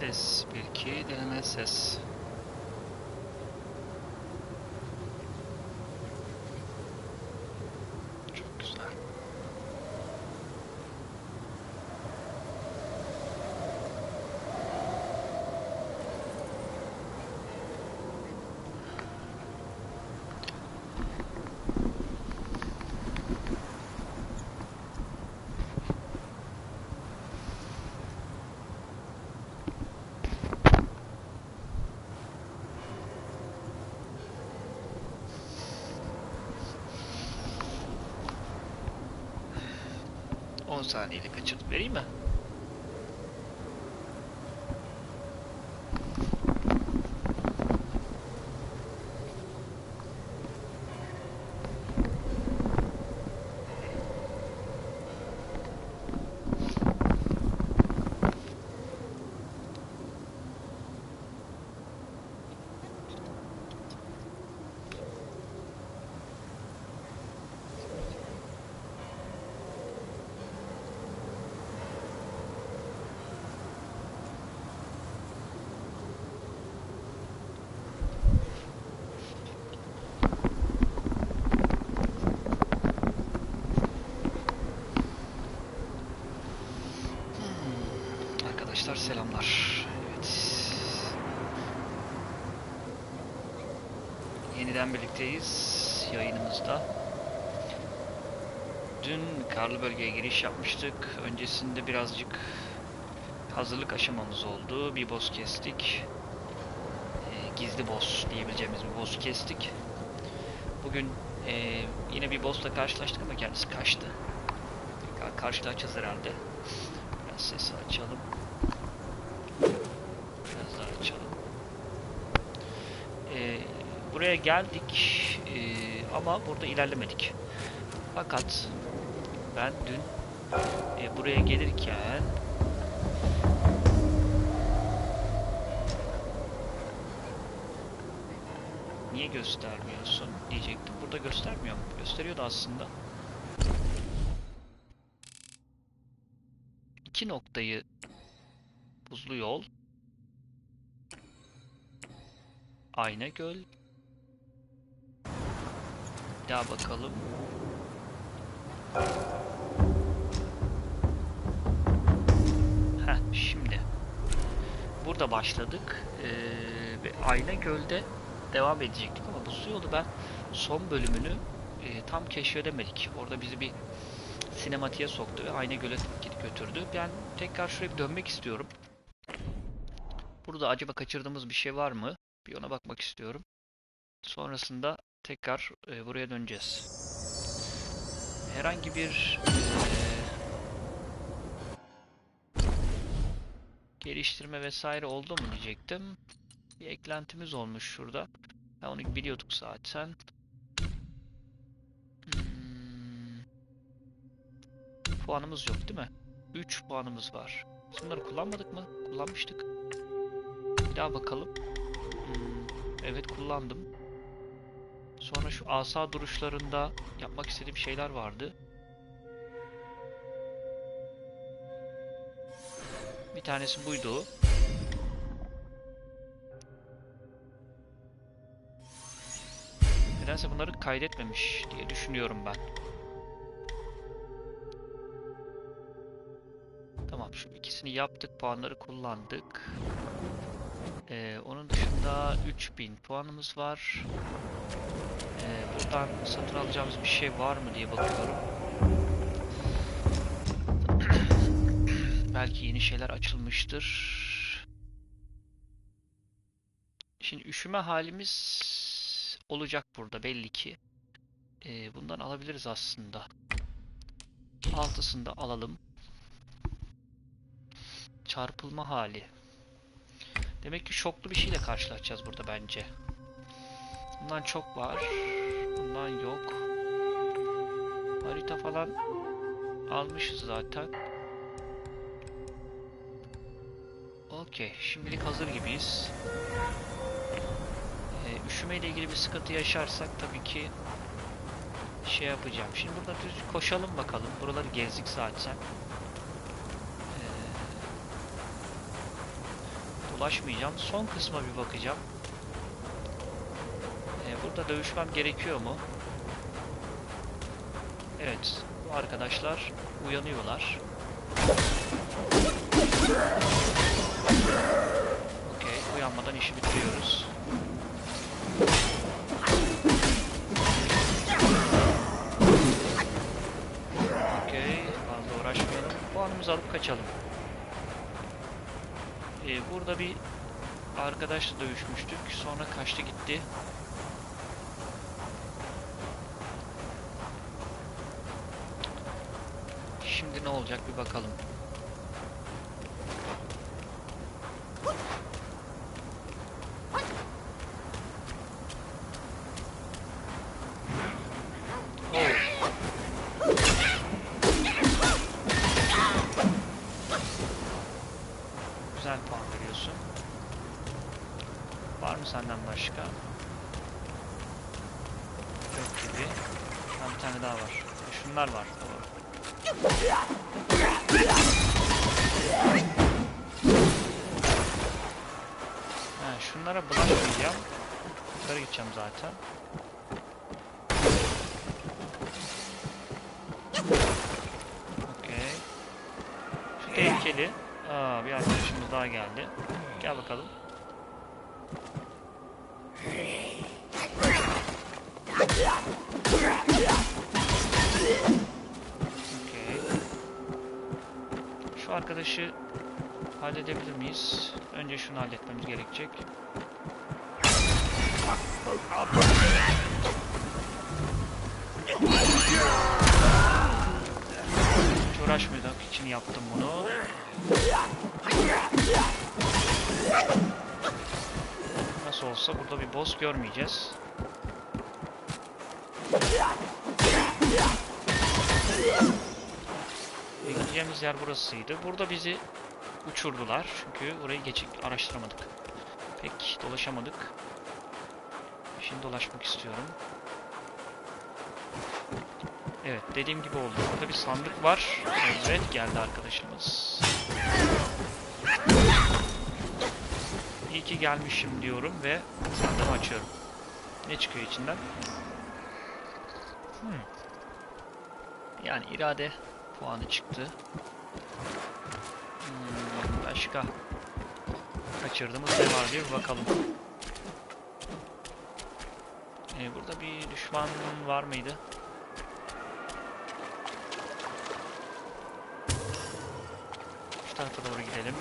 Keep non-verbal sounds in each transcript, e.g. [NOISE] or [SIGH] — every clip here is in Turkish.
MSS. Perché dell'MSS? Саня или Катюта Берима, Arkadaşlar selamlar. Evet. Yeniden birlikteyiz yayınımızda. Dün karlı bölgeye giriş yapmıştık. Öncesinde birazcık hazırlık aşamamız oldu. Bir boss kestik. Ee, gizli boss diyebileceğimiz bir boss kestik. Bugün ee, yine bir boss'la karşılaştık ama kendisi kaçtı. Karşılaşacağız herhalde. Biraz sesi açalım. Biraz daha açalım. Ee, buraya geldik ee, ama burada ilerlemedik. Fakat ben dün e, buraya gelirken niye göstermiyorsun diyecektim. Burada göstermiyor mu? Gösteriyordu aslında. İki noktayı buzlu yol Ayna Göl Daha bakalım. Heh, şimdi. Burada başladık. Ee, ve Ayna Göl'de devam edecektik ama bu su yolu ben son bölümünü e, tam keşfedemedik. Orada bizi bir sinematiğe soktu ve Ayna Göl'e götürdü. Ben tekrar şuraya bir dönmek istiyorum. Burada acaba kaçırdığımız bir şey var mı? Bir ona bakmak istiyorum. Sonrasında tekrar e, buraya döneceğiz. Herhangi bir e, geliştirme vesaire oldu mu diyecektim. Bir eklentimiz olmuş şurada. Ha, onu biliyorduk zaten. Hmm. Puanımız yok değil mi? 3 puanımız var. Bunları kullanmadık mı? Kullanmıştık. Bir daha bakalım. Hmm, Evet kullandım. Sonra şu asa duruşlarında yapmak istediğim şeyler vardı. Bir tanesi buydu. Nedense bunları kaydetmemiş diye düşünüyorum ben. Tamam şu ikisini yaptık. Puanları kullandık. Ee, onun dışında 3000 puanımız var. Ee, buradan satın alacağımız bir şey var mı diye bakıyorum. Belki yeni şeyler açılmıştır. Şimdi üşüme halimiz olacak burada belli ki. Ee, bundan alabiliriz aslında. Altısını da alalım. Çarpılma hali. Demek ki şoklu bir şeyle karşılaşacağız burada bence. Bundan çok var. Bundan yok. Harita falan almışız zaten. Okey. Şimdilik hazır gibiyiz. Ee, üşümeyle ilgili bir sıkıntı yaşarsak tabii ki şey yapacağım. Şimdi burada düz koşalım bakalım. Buraları gezdik zaten. Bulaşmayacağım. Son kısma bir bakacağım. Ee, burada dövüşmem gerekiyor mu? Evet. Bu arkadaşlar uyanıyorlar. Okey. Uyanmadan işi bitiriyoruz. Okey. Fazla uğraşmayalım. Puanımızı alıp kaçalım. Ee, burada bir arkadaşla dövüşmüştük. Sonra kaçtı gitti. Şimdi ne olacak bir bakalım. Oh. Güzel puan veriyorsun. Var mı senden başka? Yok gibi. Ha, bir tane daha var. E, Şunlar var. Doğru. Ha, şunlara bulaşmayacağım. Yukarı gideceğim zaten. Okey. Şu tehlikeli. Aa, bir arkadaşımız daha geldi. Gel bakalım. Halledebilir miyiz? Önce şunu halletmemiz gerekecek. Hiç uğraşmadık için yaptım bunu. Nasıl olsa burada bir boss görmeyeceğiz. Ve Gideceğimiz yer burasıydı. Burada bizi uçurdular. Çünkü burayı geçip araştıramadık. Pek dolaşamadık. Şimdi dolaşmak istiyorum. Evet dediğim gibi oldu. Burada bir sandık var. Evet geldi arkadaşımız. İyi ki gelmişim diyorum ve sandığımı açıyorum. Ne çıkıyor içinden? Hmm. Yani irade puanı çıktı. Başka kaçırdığımız ne var diye bir bakalım. Ee, burada bir düşman var mıydı? Şu tarafa doğru gidelim.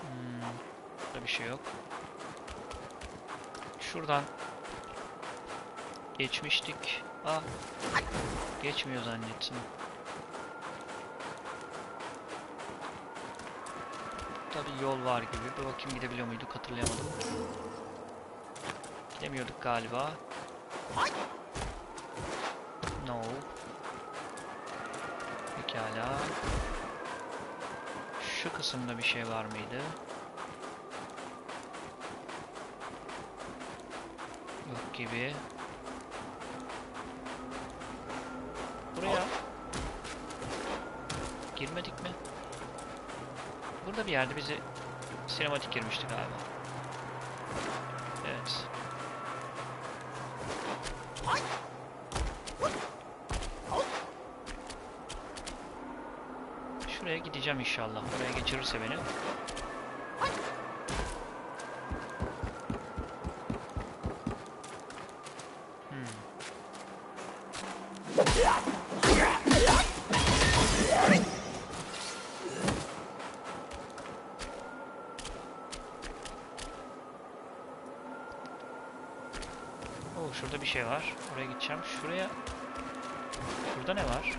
Hmm, burada bir şey yok. Şuradan geçmiştik. Ah, geçmiyor zannettim. Yol var gibi. Bir bakayım gidebiliyor muyduk hatırlayamadım. Gidemiyorduk galiba. No. Pekala. Şu kısımda bir şey var mıydı? Yok gibi. Buraya girmedik mi? Burada bir yerde bizi sinematik girmişti galiba. Evet. Şuraya gideceğim inşallah. Oraya geçirirse beni. Şurada bir şey var. Oraya gideceğim. Şuraya... Şurada ne var?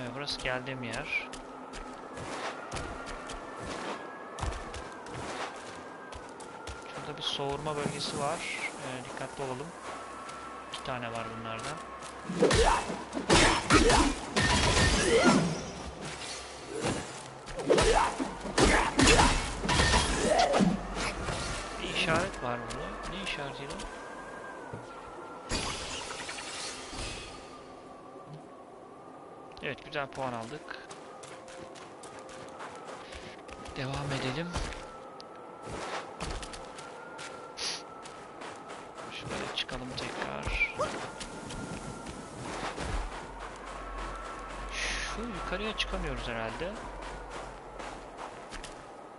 Evet, burası geldiğim yer. Şurada bir soğurma bölgesi var. Ee, dikkatli olalım. İki tane var bunlardan. Evet güzel puan aldık. Devam edelim. Şuraya çıkalım tekrar. Şu yukarıya çıkamıyoruz herhalde.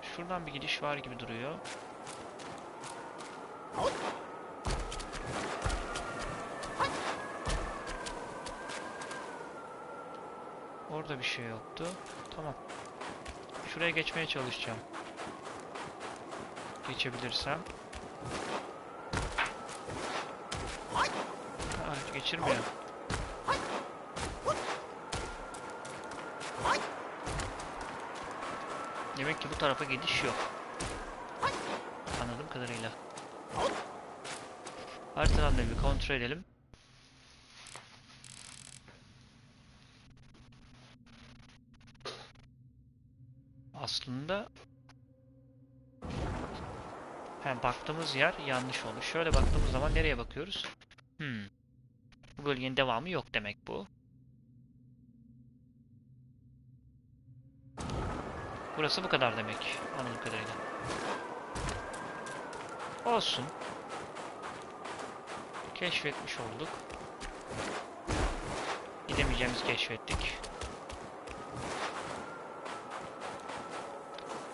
Şuradan bir gidiş var gibi duruyor. Orada bir şey yoktu. Tamam. Şuraya geçmeye çalışacağım. Geçebilirsem. Ha, geçirmiyor. Demek ki bu tarafa gidiş yok. Anladığım kadarıyla. Haritadan da bir kontrol edelim. Aslında He, baktığımız yer yanlış olmuş. Şöyle baktığımız zaman nereye bakıyoruz? Hmm. Bu bölgenin devamı yok demek bu. Burası bu kadar demek. Anladığım kadarıyla. Olsun. Keşfetmiş olduk. Gidemeyeceğimizi keşfettik.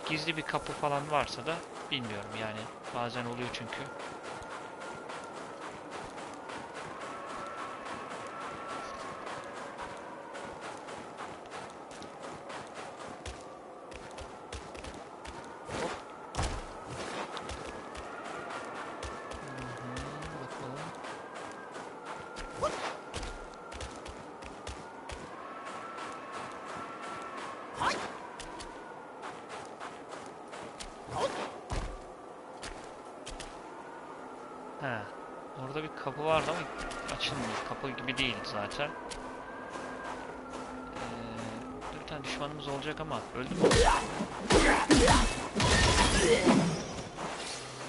Gizli bir kapı falan varsa da bilmiyorum yani. Bazen oluyor çünkü. Tane düşmanımız olacak ama öldü mü?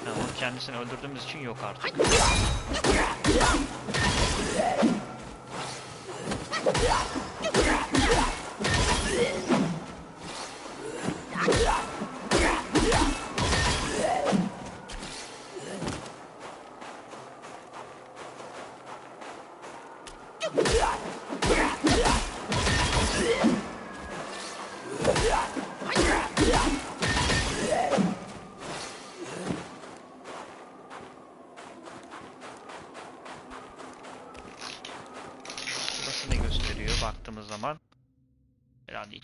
Ha, onu kendisini öldürdüğümüz için yok artık.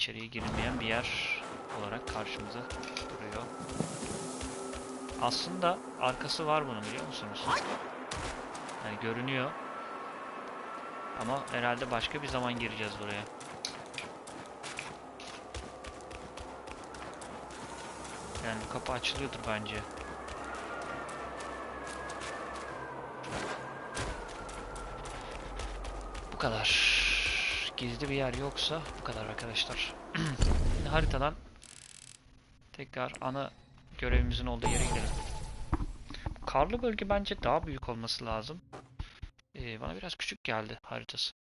İçeriye girilmeyen bir yer olarak karşımıza duruyor. Aslında arkası var bunun biliyor musunuz? Yani görünüyor. Ama herhalde başka bir zaman gireceğiz buraya. Yani kapı açılıyordur bence. Bu kadar. Gizli bir yer yoksa bu kadar arkadaşlar. [CLEARS THROAT] Şimdi haritadan tekrar ana görevimizin olduğu yere gidelim. Karlı bölge bence daha büyük olması lazım. Ee, bana biraz küçük geldi haritası.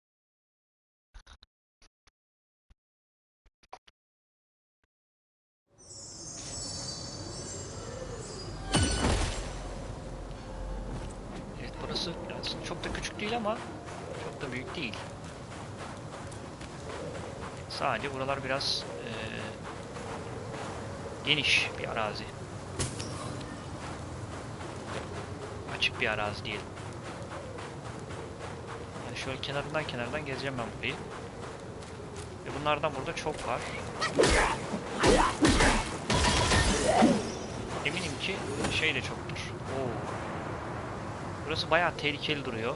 Evet burası biraz çok da küçük değil ama çok da büyük değil. Sadece buralar biraz eee, geniş bir arazi. Açık bir arazi diyelim. Yani şöyle kenarından kenardan gezeceğim ben burayı. Ve bunlardan burada çok var. Eminim ki şey de çoktur. Oo. Burası bayağı tehlikeli duruyor.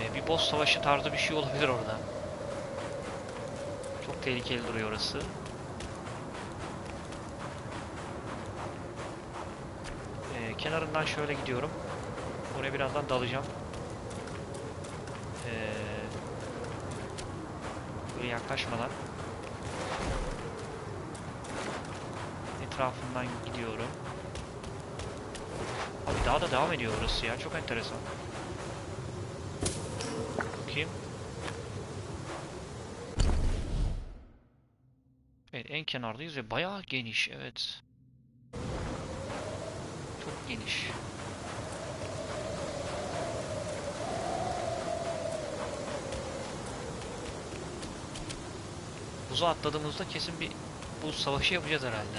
Ee, bir boss savaşı tarzı bir şey olabilir orada. Tehlikeli duruyor orası. Ee, kenarından şöyle gidiyorum. Oraya birazdan dalacağım. Ee, buraya yaklaşmadan etrafından gidiyorum. Abi daha da devam ediyor orası ya. Çok enteresan. Bakayım. Kenardayız ve bayağı geniş. Evet. Çok geniş. Buzu atladığımızda kesin bir buz savaşı yapacağız herhalde.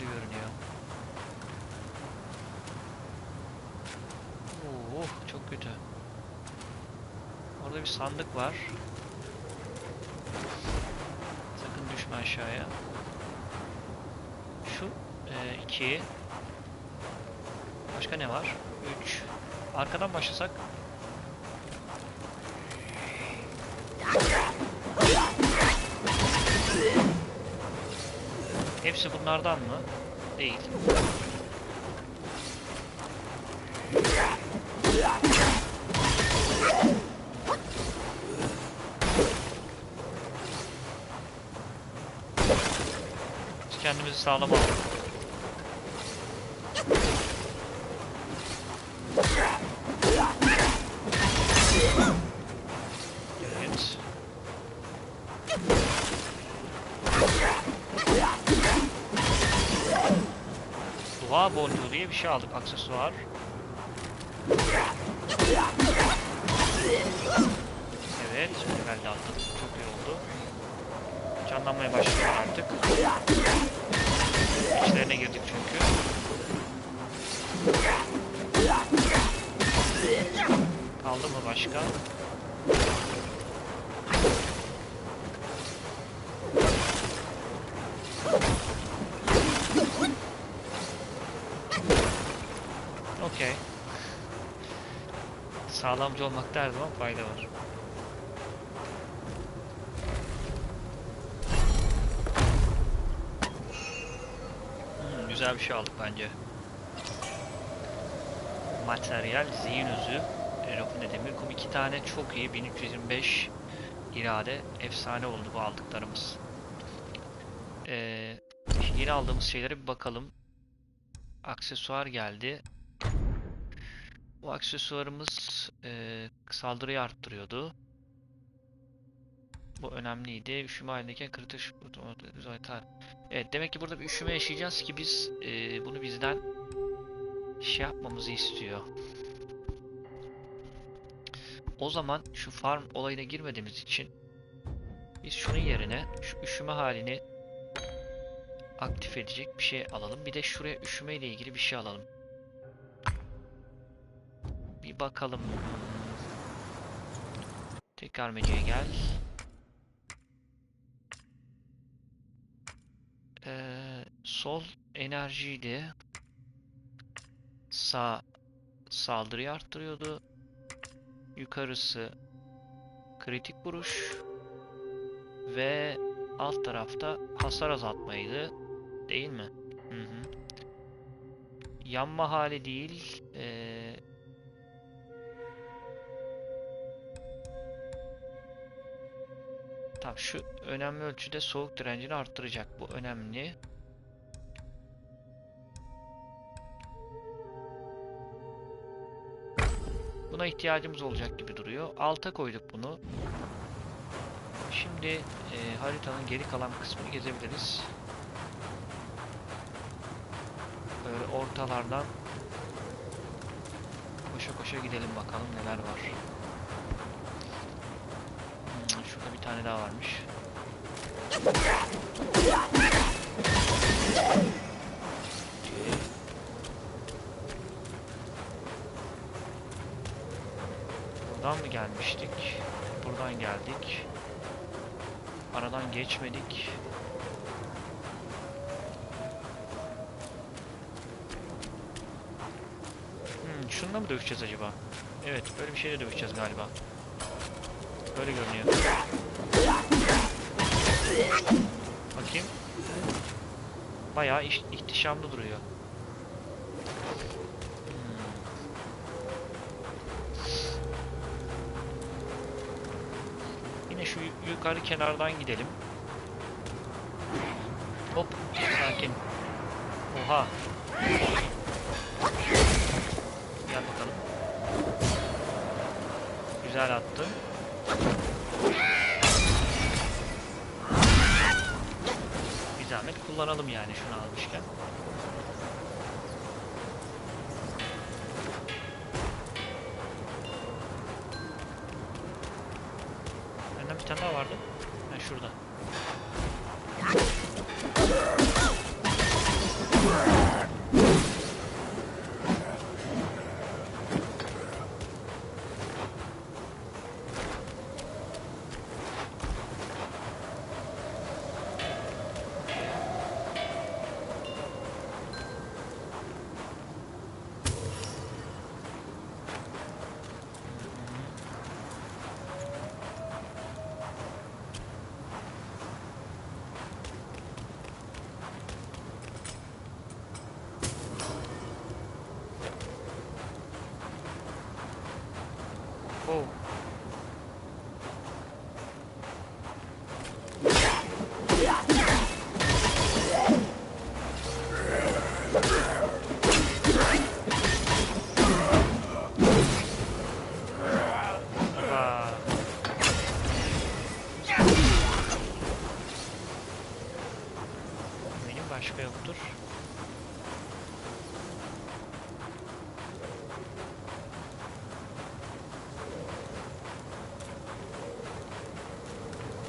Öyle görünüyor. Oh çok kötü. Orada bir sandık var. Aşağıya. Şu e, iki. Başka ne var? Üç. Arkadan başlasak. Hepsi bunlardan mı? Değil. Kendimizi sağlam aldık. Evet. Dua boncuğu diye bir şey aldık aksesuar. Evet, level de atladık. Çok iyi oldu. Canlanmaya başladık artık. İçlerine girdik çünkü. Kaldı mı başka? Okey. Sağlamcı olmakta her zaman fayda var. Güzel bir şey aldık bence. Materyal, zihin özü, e, rafine demir kum iki tane çok iyi 1325 irade efsane oldu bu aldıklarımız. Ee, yeni aldığımız şeylere bir bakalım. Aksesuar geldi. Bu aksesuarımız e, saldırıyı arttırıyordu. Bu önemliydi. Üşüme halindeyken kritik Evet demek ki burada bir üşüme yaşayacağız ki biz e, bunu bizden şey yapmamızı istiyor. O zaman şu farm olayına girmediğimiz için biz şunun yerine şu üşüme halini aktif edecek bir şey alalım. Bir de şuraya üşüme ile ilgili bir şey alalım. Bir bakalım. Tekrar menüye gel. Ee, sol enerjiydi. Sağ saldırıyı arttırıyordu. Yukarısı kritik vuruş ve alt tarafta hasar azaltmaydı. Değil mi? Hı hı. Yanma hali değil. Ee, Tamam şu önemli ölçüde soğuk direncini arttıracak. Bu önemli. Buna ihtiyacımız olacak gibi duruyor. Alta koyduk bunu. Şimdi e, haritanın geri kalan kısmını gezebiliriz. Böyle ortalardan koşa koşa gidelim bakalım neler var. Hmm, şurada bir tane daha varmış. Buradan mı gelmiştik? Buradan geldik. Aradan geçmedik. Hmm, şununla mı dövüşeceğiz acaba? Evet, böyle bir şeyle dövüşeceğiz galiba. Böyle görünüyor. Bakayım. Bayağı iş, ihtişamlı duruyor. Hmm. Yine şu yu- yukarı kenardan gidelim. Hop, sakin. Oha. Gel bakalım. Güzel attı. kullanalım yani şunu almışken. Benden bir tane daha vardı. Ha şurada. Oh. Hoppa. Benim başka yoktur.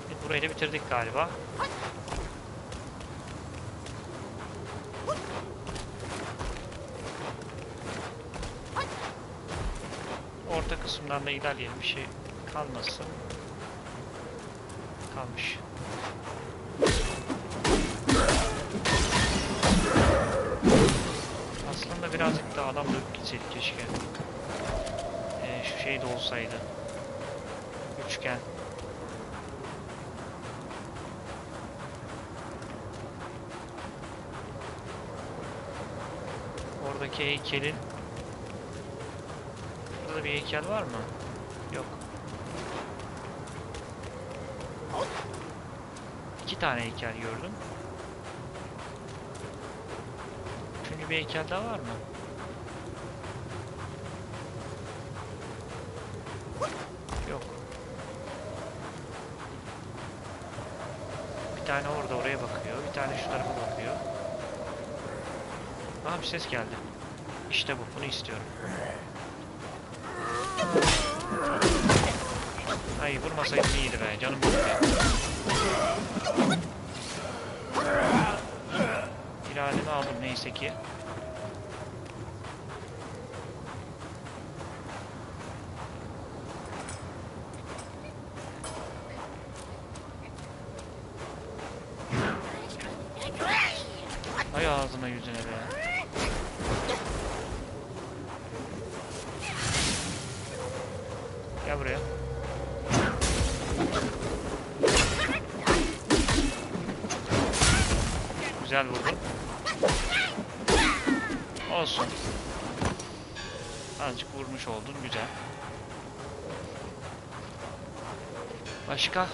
Evet, Burayı da bitirdik galiba. Orta kısımdan da ilerleyelim. Bir şey kalmasın. Kalmış. Aslında birazcık daha adam dövüp gitseydik keşke. Ee, şu şey de olsaydı. Üçgen. Oradaki heykelin Burada bir heykel var mı? Yok. İki tane heykel gördüm. Üçüncü bir heykel daha var mı? Yok. Bir tane orada oraya bakıyor. Bir tane şu tarafa bakıyor. Aha bir ses geldi. İşte bu. Bunu istiyorum. Ay vurmasaydım iyiydi be. Canım gitti. İrademi aldım neyse ki. Ay ağzına yüzüne be. Buraya. Güzel vurdun. Olsun. Azıcık vurmuş oldun. Güzel. Başka?